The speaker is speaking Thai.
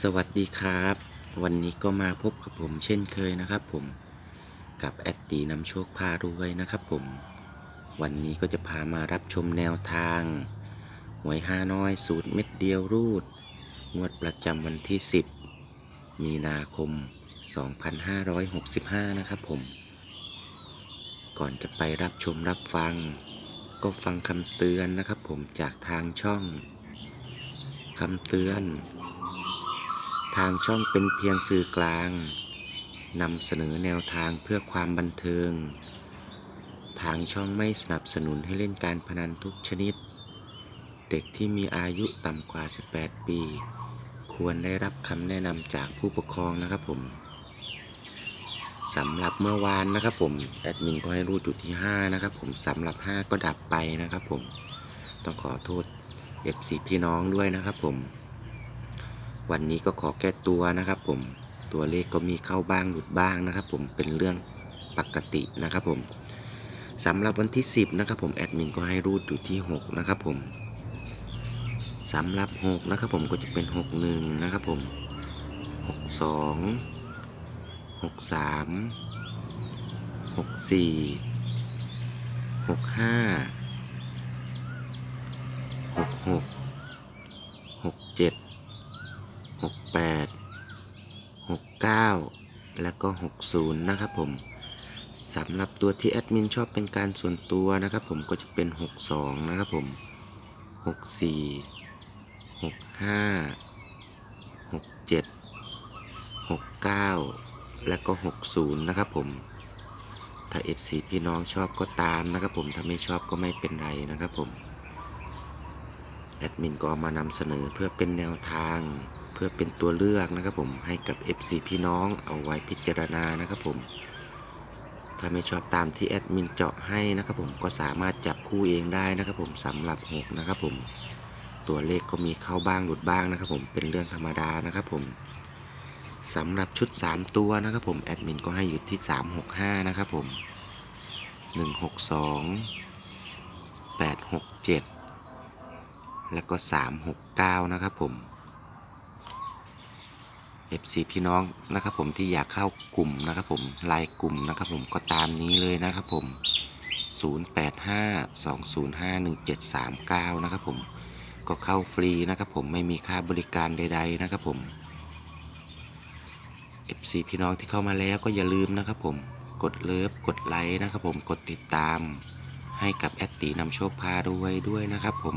สวัสดีครับ วันนี้ก็มาพบกับผมเช่นเคยนะครับผมกับแอดตีนำโชคพารวยนะครับผมวันนี้ก็จะพามารับชมแนวทาง หวยฮานอยสูตรเม็ดเดียวรูด งวดประจำวันที่ 10 มีนาคม 2565 นะครับผม ก่อนจะไปรับชมรับฟัง ก็ฟังคำเตือนนะครับผมจากทางช่องคำเตือน ทางช่องเป็นเพียงสื่อกลางนำเสนอแนวทางเพื่อความบันเทิง ทางช่องไม่สนับสนุนให้เล่นการพนันทุกชนิด เด็กที่มีอายุต่ำกว่า 18 ปี ควรได้รับคำแนะนำจากผู้ปกครองนะครับผมสำหรับเมื่อวานนะครับผมแอดมินก็ให้รูดอยู่ที่ 5 นะครับผมสำหรับ 5 ก็ดับไปนะครับผมต้องขอโทษ FC พี่น้องด้วยนะครับผม วันนี้ก็ขอแก้ตัวนะครับ ผมตัวเลขก็มีเข้าบ้างหลุดบ้างนะครับ ผมเป็นเรื่องปกตินะครับผมสำหรับวันที่ 10 นะครับผมแอดมินก็ให้รูดอยู่ที่ 6 นะครับผมสำหรับ 6 นะครับผมก็จะเป็น 61 นะครับผม 62 63 64 65 66 67 68 69 แล้วก็ 60 นะครับผมสำหรับตัวที่แอดมินชอบเป็นการส่วนตัวนะครับผมก็จะเป็น 62 นะครับผม 64 65 67 69 แล้วก็ 60 นะครับผมถ้า FC พี่น้องชอบก็ตามนะครับผม ถ้าไม่ชอบก็ไม่เป็นไรนะครับผม แอดมินก็มานำเสนอเพื่อเป็นแนวทาง เพื่อเป็นตัวเลือกนะครับผมให้กับ FC พี่น้องเอาไว้พิจารณานะครับผม ถ้าไม่ชอบตามที่แอดมินเจาะให้นะครับผมก็สามารถจับคู่เองได้นะครับผมสำหรับ6นะครับผมตัวเลขก็มีเข้าบ้างหลุดบ้างนะครับผมเป็นเรื่องธรรมดานะครับผมสำหรับชุด 3 ตัวนะครับผมแอดมินก็ให้อยู่ที่ 365 นะครับผม 162 867 แล้วก็ 369 นะครับผม FC พี่น้องนะครับผมที่อยากเข้ากลุ่มนะครับผมไลน์กลุ่มนะครับผมก็ตามนี้เลยนะครับผม 0852051739 นะครับผมก็เข้าฟรีนะครับผมไม่มีค่าบริการใด ๆ นะครับผม FC พี่น้องที่เข้ามาแล้วก็อย่าลืมนะครับผมกดเลิฟกดไลค์นะครับผมกดติดตามให้กับแอดตีนำโชคพารวยด้วยนะครับผม